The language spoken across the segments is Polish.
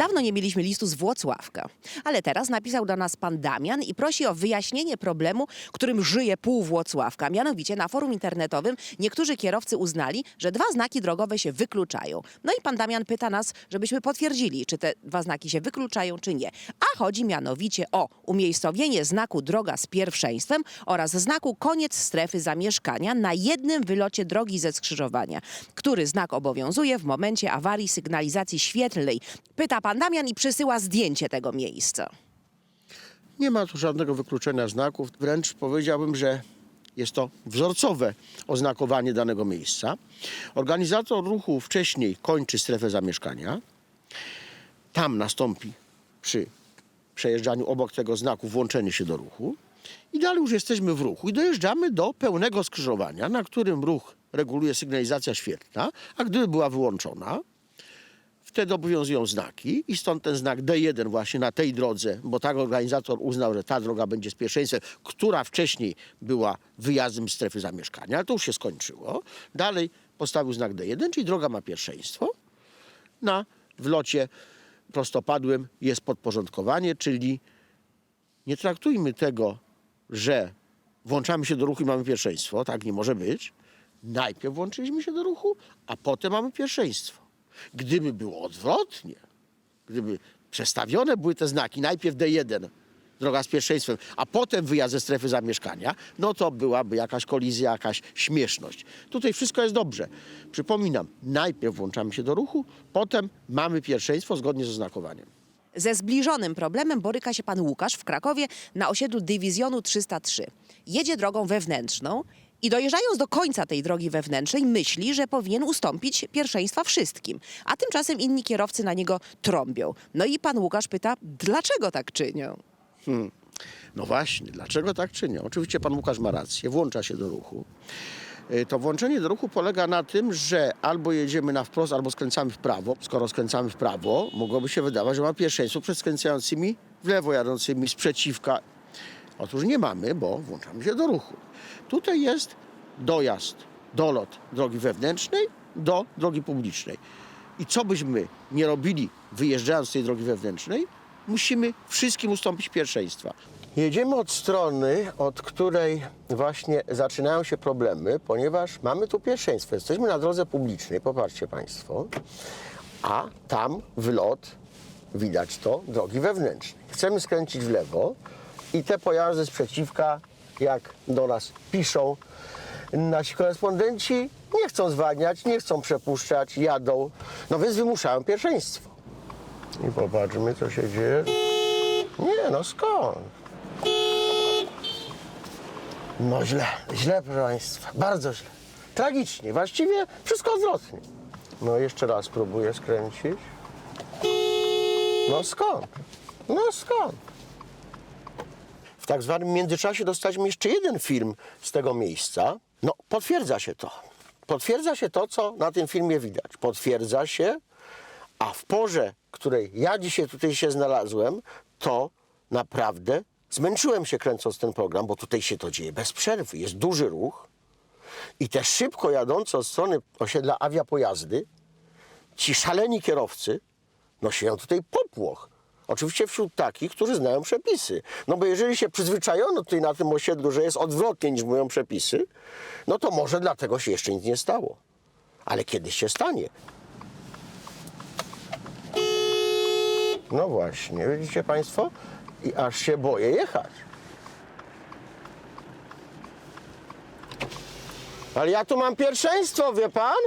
Dawno nie mieliśmy listu z Włocławka, ale teraz napisał do nas pan Damian i prosi o wyjaśnienie problemu, którym żyje pół Włocławka. Mianowicie na forum internetowym niektórzy kierowcy uznali, że dwa znaki drogowe się wykluczają. No i pan Damian pyta nas, żebyśmy potwierdzili, czy te dwa znaki się wykluczają, czy nie. A chodzi mianowicie o umiejscowienie znaku droga z pierwszeństwem oraz znaku koniec strefy zamieszkania na jednym wylocie drogi ze skrzyżowania, który znak obowiązuje w momencie awarii sygnalizacji świetlnej. Pyta pan Damian i przysyła zdjęcie tego miejsca. Nie ma tu żadnego wykluczenia znaków. Wręcz powiedziałbym, że jest to wzorcowe oznakowanie danego miejsca. Organizator ruchu wcześniej kończy strefę zamieszkania. Tam nastąpi przy przejeżdżaniu obok tego znaku włączenie się do ruchu. I dalej już jesteśmy w ruchu i dojeżdżamy do pełnego skrzyżowania, na którym ruch reguluje sygnalizacja świetlna, a gdyby była wyłączona, Wtedy obowiązują znaki i stąd ten znak D1 właśnie na tej drodze, bo tak organizator uznał, że ta droga będzie z pierwszeństwem, która wcześniej była wyjazdem z strefy zamieszkania, ale to już się skończyło. Dalej postawił znak D1, czyli droga ma pierwszeństwo. Na wlocie prostopadłym jest podporządkowanie, czyli nie traktujmy tego, że włączamy się do ruchu i mamy pierwszeństwo. Tak nie może być. Najpierw włączyliśmy się do ruchu, a potem mamy pierwszeństwo. Gdyby było odwrotnie, gdyby przestawione były te znaki, najpierw D1, droga z pierwszeństwem, a potem wyjazd ze strefy zamieszkania, no to byłaby jakaś kolizja, jakaś śmieszność. Tutaj wszystko jest dobrze. Przypominam, najpierw włączamy się do ruchu, potem mamy pierwszeństwo zgodnie z oznakowaniem. Ze zbliżonym problemem boryka się pan Łukasz w Krakowie na osiedlu Dywizjonu 303. Jedzie drogą wewnętrzną i dojeżdżając do końca tej drogi wewnętrznej myśli, że powinien ustąpić pierwszeństwa wszystkim. A tymczasem inni kierowcy na niego trąbią. No i pan Łukasz pyta, dlaczego tak czynią? No właśnie, dlaczego tak czynią? Oczywiście pan Łukasz ma rację, włącza się do ruchu. Y, To włączenie do ruchu polega na tym, że albo jedziemy na wprost, albo skręcamy w prawo. Skoro skręcamy w prawo, mogłoby się wydawać, że ma pierwszeństwo przed skręcającymi w lewo jadącymi sprzeciwka. Otóż nie mamy, bo włączamy się do ruchu. Tutaj jest dojazd, dolot drogi wewnętrznej do drogi publicznej. I co byśmy nie robili wyjeżdżając z tej drogi wewnętrznej, musimy wszystkim ustąpić pierwszeństwa. Jedziemy od strony, od której właśnie zaczynają się problemy, ponieważ mamy tu pierwszeństwo. Jesteśmy na drodze publicznej, popatrzcie Państwo, a tam wylot, widać to, drogi wewnętrznej. Chcemy skręcić w lewo i te pojazdy sprzeciwka, jak do nas piszą, nasi korespondenci nie chcą zwalniać, nie chcą przepuszczać, jadą, no więc wymuszają pierwszeństwo. I popatrzmy, co się dzieje. Nie, no skąd? No źle, źle, proszę Państwa, bardzo źle. Tragicznie, właściwie wszystko odwrotnie. No jeszcze raz próbuję skręcić. No skąd? No skąd? Tak zwanym międzyczasie dostaliśmy jeszcze jeden film z tego miejsca. No, potwierdza się to. Potwierdza się to, co na tym filmie widać. Potwierdza się, a w porze, której ja dzisiaj tutaj się znalazłem, to naprawdę zmęczyłem się kręcąc ten program, bo tutaj się to dzieje bez przerwy. Jest duży ruch i te szybko jadące od strony osiedla awiapojazdy, ci szaleni kierowcy nosiją tutaj popłoch. Oczywiście wśród takich, którzy znają przepisy. No bo jeżeli się przyzwyczajono tutaj na tym osiedlu, że jest odwrotnie niż mówią przepisy, no to może dlatego się jeszcze nic nie stało. Ale kiedyś się stanie. No właśnie, widzicie Państwo? I aż się boję jechać. Ale ja tu mam pierwszeństwo, wie pan?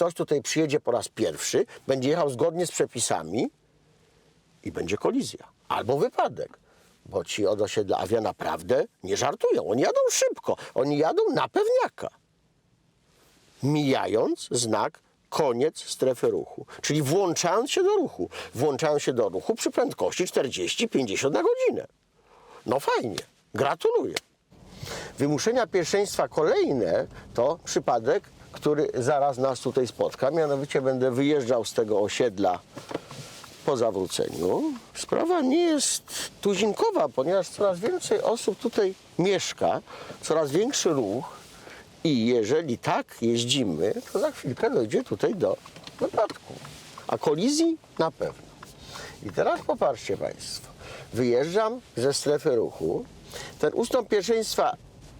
Ktoś tutaj przyjedzie po raz pierwszy, będzie jechał zgodnie z przepisami i będzie kolizja. Albo wypadek. Bo ci od osiedla Awia naprawdę nie żartują. Oni jadą szybko. Oni jadą na pewniaka. Mijając znak koniec strefy ruchu. Czyli włączając się do ruchu. Włączając się do ruchu przy prędkości 40-50 na godzinę. No fajnie, gratuluję. Wymuszenia pierwszeństwa kolejne to przypadek, który zaraz nas tutaj spotka. Mianowicie będę wyjeżdżał z tego osiedla po zawróceniu. Sprawa nie jest tuzinkowa, ponieważ coraz więcej osób tutaj mieszka, coraz większy ruch i jeżeli tak jeździmy, to za chwilkę dojdzie tutaj do wypadku. A kolizji na pewno. I teraz popatrzcie Państwo. Wyjeżdżam ze strefy ruchu. Ten ustąp pierwszeństwa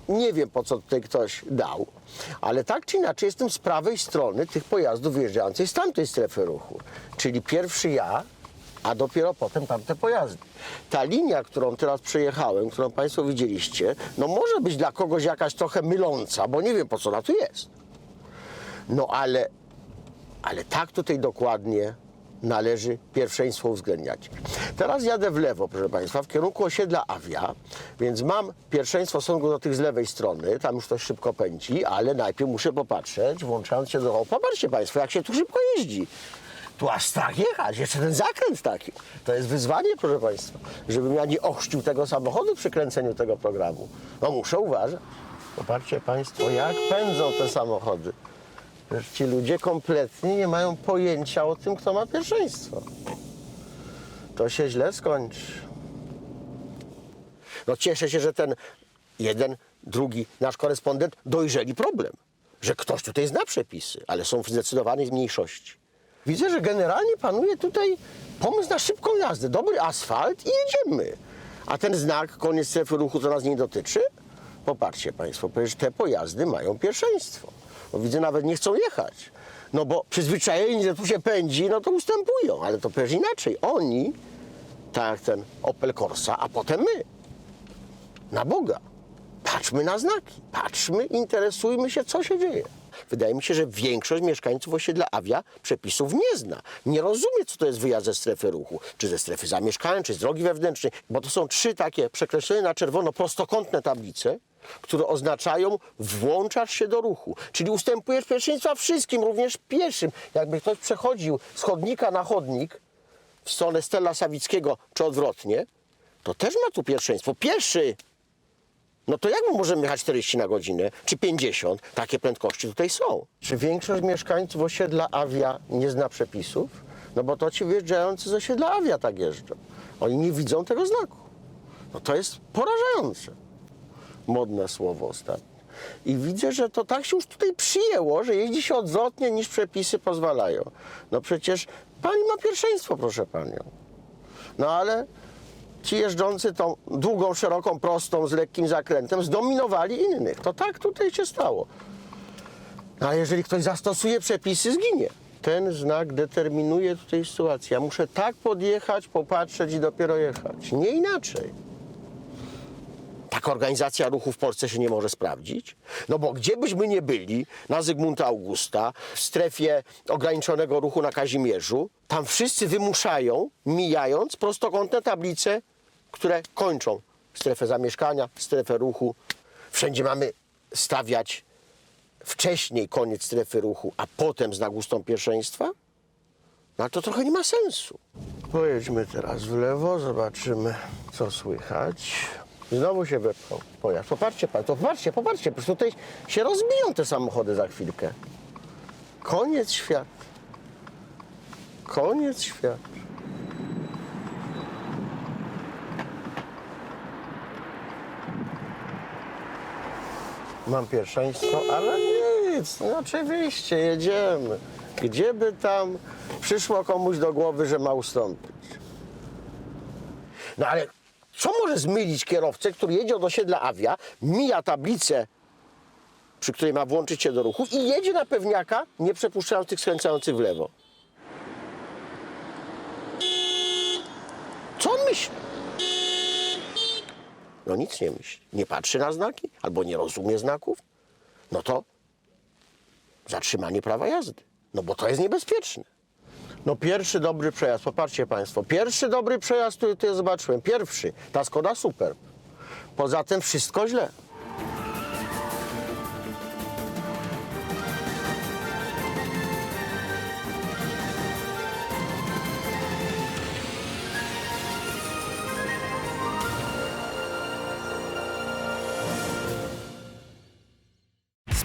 nie wiem po co tutaj ktoś dał, ale tak czy inaczej jestem z prawej strony tych pojazdów wyjeżdżających z tamtej strefy ruchu. Czyli pierwszy ja, a dopiero potem tamte pojazdy. Ta linia, którą teraz przejechałem, którą Państwo widzieliście, no może być dla kogoś jakaś trochę myląca, bo nie wiem po co ona tu jest. No ale ale tak tutaj dokładnie należy pierwszeństwo uwzględniać. Teraz jadę w lewo, proszę Państwa, w kierunku osiedla Awia, więc mam pierwszeństwo stosunku do tych z lewej strony, tam już to szybko pędzi, ale najpierw muszę popatrzeć, włączając się do... O, popatrzcie Państwo, jak się tu szybko jeździ. Tu aż strach jechać, jeszcze ten zakręt taki. To jest wyzwanie, proszę Państwa, żebym ja nie ochrzcił tego samochodu przy kręceniu tego programu. No muszę uważać. Popatrzcie Państwo, jak pędzą te samochody. Przecież ci ludzie kompletnie nie mają pojęcia o tym, kto ma pierwszeństwo. To się źle skończy. No cieszę się, że ten jeden, drugi nasz korespondent dojrzeli problem. Że ktoś tutaj zna przepisy, ale są w zdecydowanej mniejszości. Widzę, że generalnie panuje tutaj pomysł na szybką jazdę, dobry asfalt i jedziemy. A ten znak, koniec strefy ruchu, co nas nie dotyczy? Popatrzcie Państwo, przecież te pojazdy mają pierwszeństwo. No widzę, nawet nie chcą jechać. No bo przyzwyczajeni, że tu się pędzi, no to ustępują. Ale to przecież inaczej. Oni, tak jak ten Opel Corsa, a potem my. Na Boga. Patrzmy na znaki. Patrzmy, interesujmy się, co się dzieje. Wydaje mi się, że większość mieszkańców osiedla Awia przepisów nie zna. Nie rozumie, co to jest wyjazd ze strefy ruchu. Czy ze strefy zamieszkania, czy z drogi wewnętrznej. Bo to są trzy takie przekreślone na czerwono prostokątne tablice, które oznaczają włączasz się do ruchu. Czyli ustępujesz pierwszeństwa wszystkim, również pieszym. Jakby ktoś przechodził z chodnika na chodnik w stronę Stella Sawickiego, czy odwrotnie, to też ma tu pierwszeństwo. Pieszy! No to jak my możemy jechać 40 na godzinę, czy 50? Takie prędkości tutaj są. Czy większość mieszkańców osiedla Awia nie zna przepisów? No bo to ci wjeżdżający z osiedla Awia tak jeżdżą. Oni nie widzą tego znaku. No to jest porażające. Modne słowo ostatnio. I widzę, że to tak się już tutaj przyjęło, że jeździ się odwrotnie niż przepisy pozwalają. No przecież pani ma pierwszeństwo, proszę panią. No ale ci jeżdżący tą długą, szeroką, prostą, z lekkim zakrętem zdominowali innych. To tak tutaj się stało. No, ale jeżeli ktoś zastosuje przepisy, zginie. Ten znak determinuje tutaj sytuację. Ja muszę tak podjechać, popatrzeć i dopiero jechać. Nie inaczej. Taka organizacja ruchu w Polsce się nie może sprawdzić. No bo gdzie byśmy nie byli, na Zygmunta Augusta, w strefie ograniczonego ruchu na Kazimierzu, tam wszyscy wymuszają, mijając prostokątne tablice, które kończą strefę zamieszkania, strefę ruchu. Wszędzie mamy stawiać wcześniej koniec strefy ruchu, a potem znak pierwszeństwa? No ale to trochę nie ma sensu. Pojedźmy teraz w lewo, zobaczymy, co słychać. Znowu się wepchał pojazd. Popatrzcie pan, to popatrzcie, popatrzcie, przecież tutaj się rozbiją te samochody za chwilkę. Koniec świata. Koniec świata. Mam pierwszeństwo, ale nic, no oczywiście, jedziemy. Gdzie by tam przyszło komuś do głowy, że ma ustąpić? No ale co może zmylić kierowcę, który jedzie od osiedla Awia, mija tablicę, przy której ma włączyć się do ruchu i jedzie na pewniaka, nie przepuszczając tych skręcających w lewo? Co on myśli? No nic nie myśli. Nie patrzy na znaki albo nie rozumie znaków. No to zatrzymanie prawa jazdy. No bo to jest niebezpieczne. No pierwszy dobry przejazd, popatrzcie Państwo, pierwszy dobry przejazd, który tutaj zobaczyłem, pierwszy, ta Skoda super. Poza tym wszystko źle.